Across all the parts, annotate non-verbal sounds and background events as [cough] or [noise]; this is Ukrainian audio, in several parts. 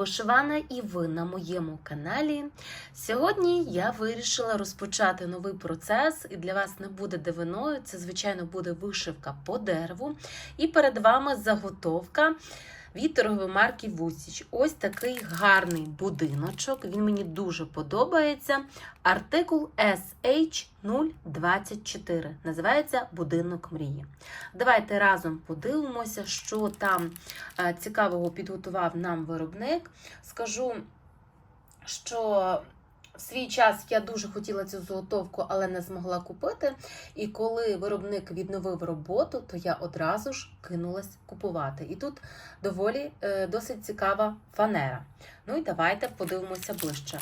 Вишивана і ви на моєму каналі. Сьогодні я вирішила розпочати новий процес, і для вас не буде дивиною. Це, звичайно, буде вишивка по дереву. І перед вами заготовка від марки Вусіч. Ось такий гарний будиночок. Він мені дуже подобається. Артикул SH024. Називається Будинок мрії. Давайте разом подивимося, що там е, цікавого підготував нам виробник. Скажу, що в свій час я дуже хотіла цю заготовку, але не змогла купити. І коли виробник відновив роботу, то я одразу ж кинулась купувати. І тут доволі е, досить цікава фанера. Ну і давайте подивимося ближче.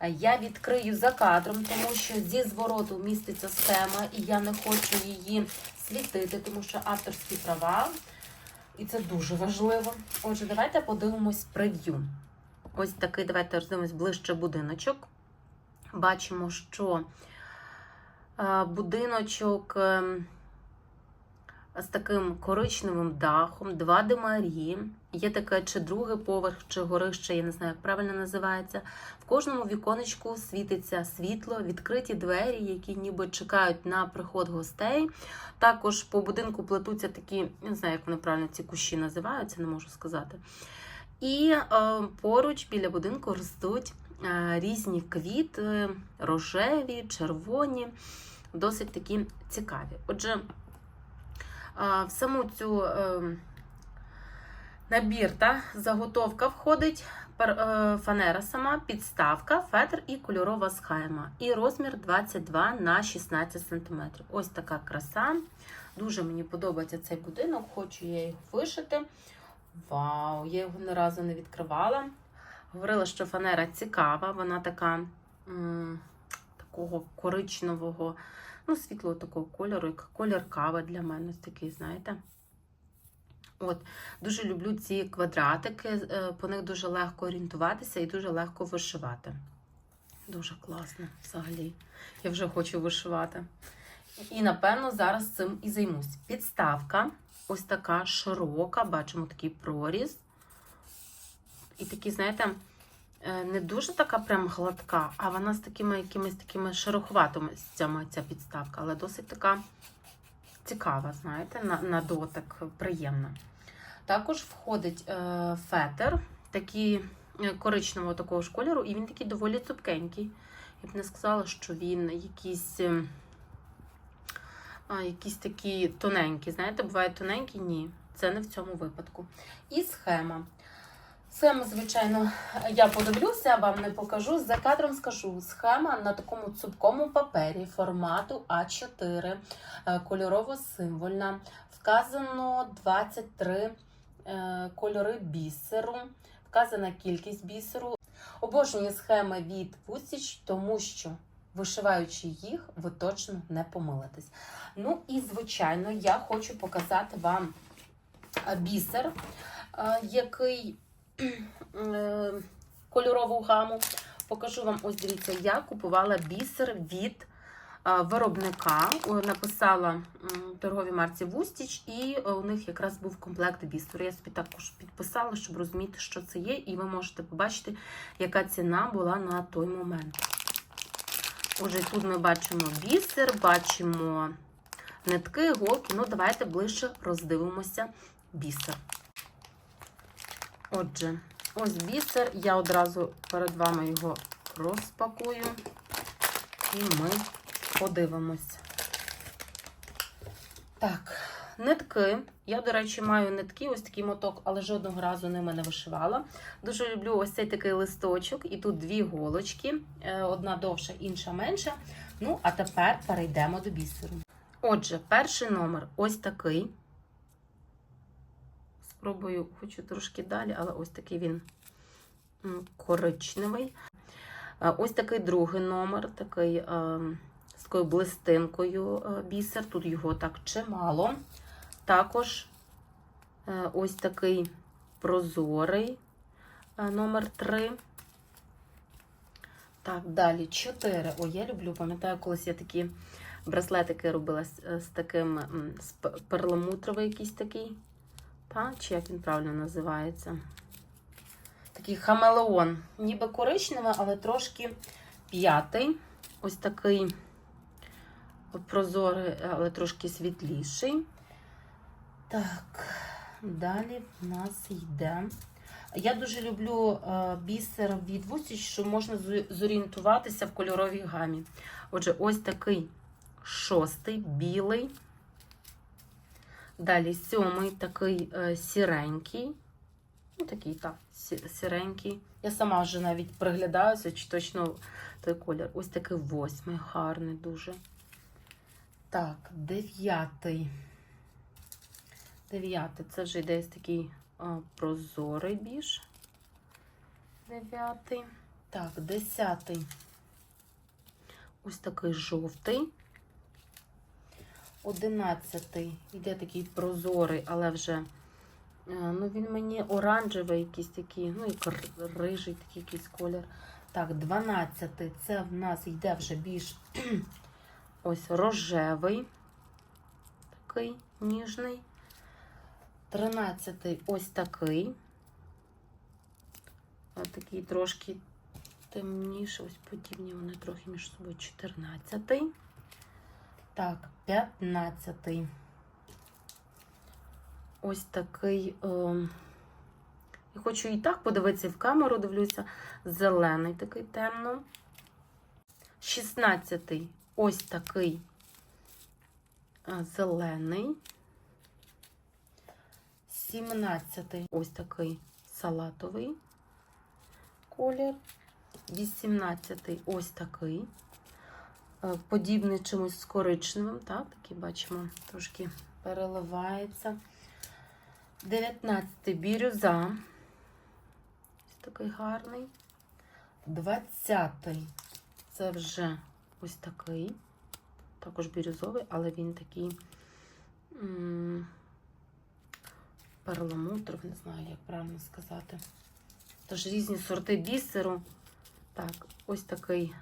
Е, Я відкрию за кадром, тому що зі звороту міститься схема, і я не хочу її світити, тому що авторські права. І це дуже важливо. Отже, давайте подивимось прев'ю. Ось такий, давайте роздивимось ближче будиночок. Бачимо, що е, будиночок е, з таким коричневим дахом, два димарі. Є таке чи другий поверх, чи горище, я не знаю, як правильно називається. В кожному віконечку світиться світло, відкриті двері, які ніби чекають на приход гостей. Також по будинку плетуться такі, не знаю, як вони правильно ці кущі називаються, не можу сказати. І е, поруч біля будинку ростуть різні квіти, рожеві, червоні, досить такі цікаві. Отже, е, в саму цю е, набір та заготовка входить е, фанера сама, підставка, фетр і кольорова схема. І розмір 22 на 16 см. Ось така краса. Дуже мені подобається цей будинок, хочу я його вишити. Вау, я його ні разу не відкривала. Говорила, що фанера цікава, вона така м, такого коричневого, ну, світлого такого кольору, як колір кави для мене ось такий, знаєте. От, Дуже люблю ці квадратики, е, по них дуже легко орієнтуватися і дуже легко вишивати. Дуже класно взагалі. Я вже хочу вишивати. І, напевно, зараз цим і займусь. Підставка ось така широка, бачимо такий проріз. І такі, знаєте, е, не дуже така прям гладка, а вона з такими якимись такими шероховатостями ця підставка, але досить така цікава, знаєте, на, на дотик, приємна. Також входить е, фетр, такий е, коричневого такого ж кольору, і він такий доволі цупкенький. Я б не сказала, що він якийсь. е, а, якісь такі тоненькі. Знаєте, бувають тоненькі? Ні, це не в цьому випадку. І схема. Схему, звичайно, я подивлюся, вам не покажу. За кадром скажу. Схема на такому цупкому папері формату А4, е, кольорово-символьна. Вказано 23 е, кольори бісеру, вказана кількість бісеру. Обожнюю схеми від Вусіч, тому що, вишиваючи їх, ви точно не помилитесь. Ну і, звичайно, я хочу показати вам бісер, е, який кольорову гаму. Покажу вам, ось дивіться, я купувала бісер від е, виробника. Написала торговій марці Вустіч, і е, у них якраз був комплект бісеру. Я собі також підписала, щоб розуміти, що це є, і ви можете побачити, яка ціна була на той момент. Отже, тут ми бачимо бісер, бачимо нитки, голки. Ну, давайте ближче роздивимося бісер. Отже, ось бісер. Я одразу перед вами його розпакую, і ми подивимось. Так, нитки. Я, до речі, маю нитки, ось такий моток, але жодного разу ними не вишивала. Дуже люблю ось цей такий листочок, і тут дві голочки, е, одна довша, інша менша. Ну, а тепер перейдемо до бісеру. Отже, перший номер ось такий. Спробую, хочу трошки далі, але ось такий він коричневий. Ось такий другий номер, такий з такою блистинкою бісер. Тут його так чимало. Також е, ось такий прозорий е, номер 3. Так, далі 4. Ой, я люблю, пам'ятаю, колись я такі браслетики робила з таким з перламутровий якийсь такий. Та? Чи як він правильно називається? Такий хамелеон. Ніби коричневий, але трошки п'ятий. Ось такий прозорий, але трошки світліший. Так, далі в нас йде. Я дуже люблю е, бісер від Вусіч, що можна зорієнтуватися в кольоровій гамі. Отже, ось такий шостий, білий. Далі сьомий такий е, сіренький. Ну, такий, так, сіренький. Я сама вже навіть приглядаюся, чи точно той колір. Ось такий восьмий, гарний дуже. Так, дев'ятий. Дев'ятий. Це вже йде ось такий а, прозорий більш. Дев'ятий. Так, десятий. Ось такий жовтий. Одинадцятий. Йде такий прозорий, але вже. е, Ну, він мені оранжевий якийсь такий, ну, р- рижий такий якийсь колір. Так, 12 це в нас йде вже більш [clears throat] ось рожевий, такий ніжний. 13 ось такий. Ось такий трошки темніший, ось подібні вони трохи між собою. 14. Так, 15. Ось такий. Е, я хочу і так подивитися, в камеру дивлюся. Зелений такий темно. 16. Ось такий е, зелений. 17. Ось такий салатовий колір. 18. Ось такий. Е, Подібний чимось з коричневим, так? Такий бачимо, трошки переливається. 19 бірюза. Ось такий гарний. 20-й. це вже ось такий. Також бірюзовий, але він такий м, перламутровий, не знаю, як правильно сказати. Тож різні сорти бісеру. Так, ось такий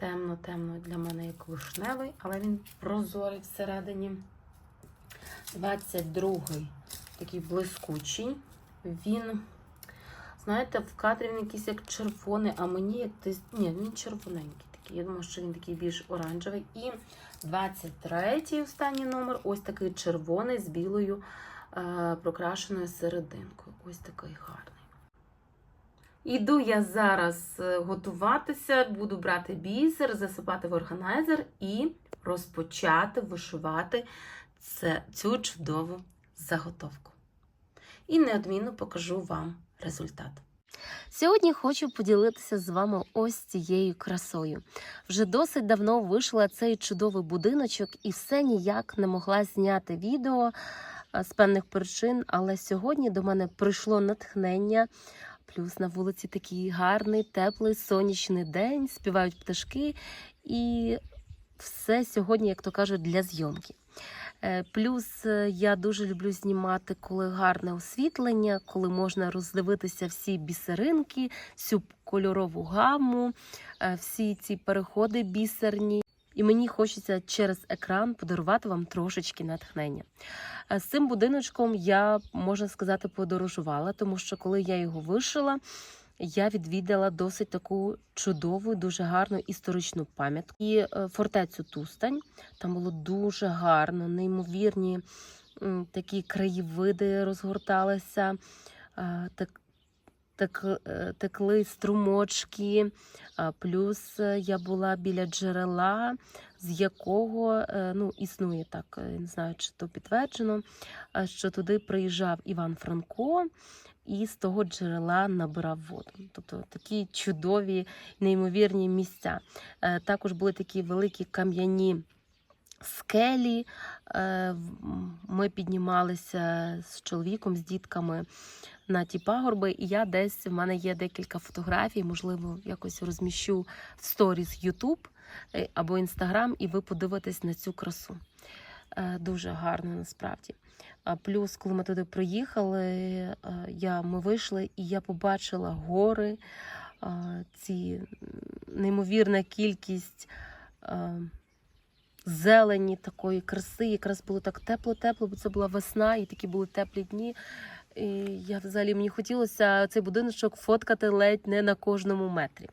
темно-темно для мене як вишневий, але він прозорий всередині. 22-й такий блискучий. Він, знаєте, в кадрі він якийсь як червоний, а мені як десь. Ні, він червоненький такий. Я думаю, що він такий більш оранжевий. І 23-й останній номер ось такий червоний з білою е, прокрашеною серединкою. Ось такий гарний. Іду я зараз е, готуватися, буду брати бісер, засипати в органайзер і розпочати вишивати це, цю чудову заготовку. І неодмінно покажу вам результат. Сьогодні хочу поділитися з вами ось цією красою. Вже досить давно вийшла цей чудовий будиночок і все ніяк не могла зняти відео з певних причин, але сьогодні до мене прийшло натхнення. Плюс на вулиці такий гарний, теплий сонячний день, співають пташки, і все сьогодні, як то кажуть, для зйомки. Е, Плюс е, я дуже люблю знімати, коли гарне освітлення, коли можна роздивитися всі бісеринки, всю кольорову гаму, е, всі ці переходи бісерні. І мені хочеться через екран подарувати вам трошечки натхнення. Е, З цим будиночком я, можна сказати, подорожувала, тому що коли я його вишила, я відвідала досить таку чудову, дуже гарну історичну пам'ятку і е, фортецю Тустань. Там було дуже гарно, неймовірні такі краєвиди розгорталися, е, так, текли струмочки. Плюс е, я була біля джерела, з якого е, ну, існує так, е, не знаю, чи то підтверджено, що туди приїжджав Іван Франко. І з того джерела набирав воду. Тобто такі чудові, неймовірні місця. Е, Також були такі великі кам'яні скелі. Е, Ми піднімалися з чоловіком, з дітками на ті пагорби, і я десь в мене є декілька фотографій, можливо, якось розміщу в сторіс YouTube е, або Instagram, і ви подивитесь на цю красу. Е, Дуже гарно насправді. Плюс, коли ми туди приїхали, е, я, ми вийшли і я побачила гори, ці неймовірна кількість зелені, такої краси. Якраз було так тепло-тепло, бо це була весна, і такі були теплі дні. І я взагалі мені хотілося цей будиночок фоткати ледь не на кожному метрі.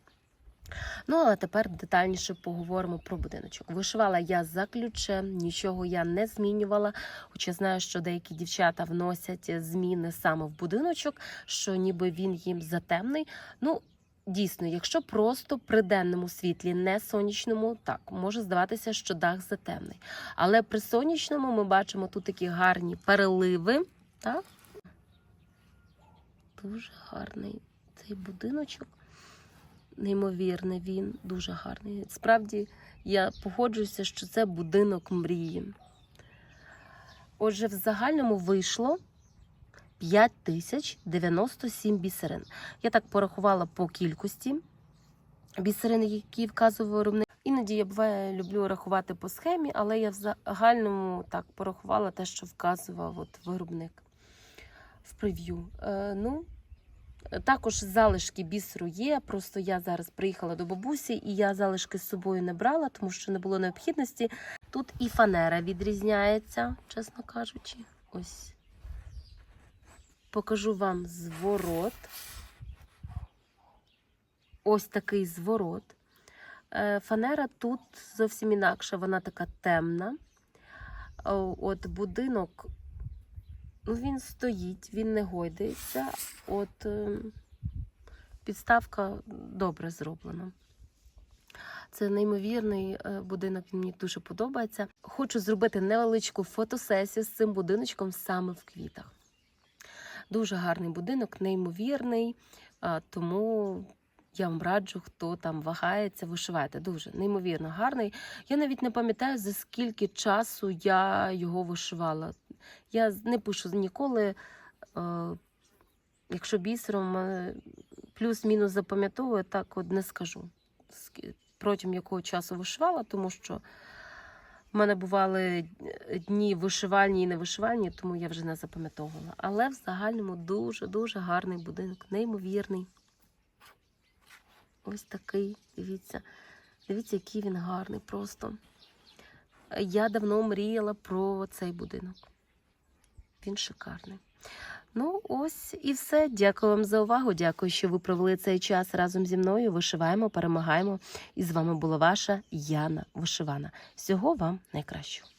Ну, а тепер детальніше поговоримо про будиночок. Вишивала я за ключем, нічого я не змінювала, хоча знаю, що деякі дівчата вносять зміни саме в будиночок, що ніби він їм затемний. Ну, дійсно, якщо просто при денному світлі, не сонячному, так може здаватися, що дах затемний. Але при сонячному ми бачимо тут такі гарні переливи. Так? Дуже гарний цей будиночок. Неймовірний він, дуже гарний. Справді, я погоджуюся, що це будинок мрії. Отже, в загальному вийшло 5097 бісерин. Я так порахувала по кількості бісерин, які вказує виробник. Іноді я буває люблю рахувати по схемі, але я в загальному так порахувала те, що вказував от виробник в прев'ю. Е, ну, також залишки бісеру є. Просто я зараз приїхала до бабусі, і я залишки з собою не брала, тому що не було необхідності. Тут і фанера відрізняється, чесно кажучи. Ось покажу вам зворот. Ось такий зворот. Е, Фанера тут зовсім інакша, вона така темна. От будинок, ну він стоїть, він не гойдається. От е, підставка добре зроблена. Це неймовірний е, будинок, він мені дуже подобається. Хочу зробити невеличку фотосесію з цим будиночком саме в квітах. Дуже гарний будинок, неймовірний, тому я вам раджу, хто там вагається, вишивайте. Дуже неймовірно гарний. Я навіть не пам'ятаю, за скільки часу я його вишивала. Я не пишу ніколи, е, якщо бісером е, плюс-мінус запам'ятовую, так от не скажу. Протягом якого часу вишивала, тому що в мене бували дні вишивальні і не вишивальні, тому я вже не запам'ятовувала. Але в загальному дуже-дуже гарний будинок, неймовірний. Ось такий, дивіться. Дивіться, який він гарний просто. Я давно мріяла про цей будинок. Він шикарний. Ну, ось і все. Дякую вам за увагу. Дякую, що ви провели цей час разом зі мною. Вишиваємо, перемагаємо. І з вами була ваша Яна Вишивана. Всього вам найкращого.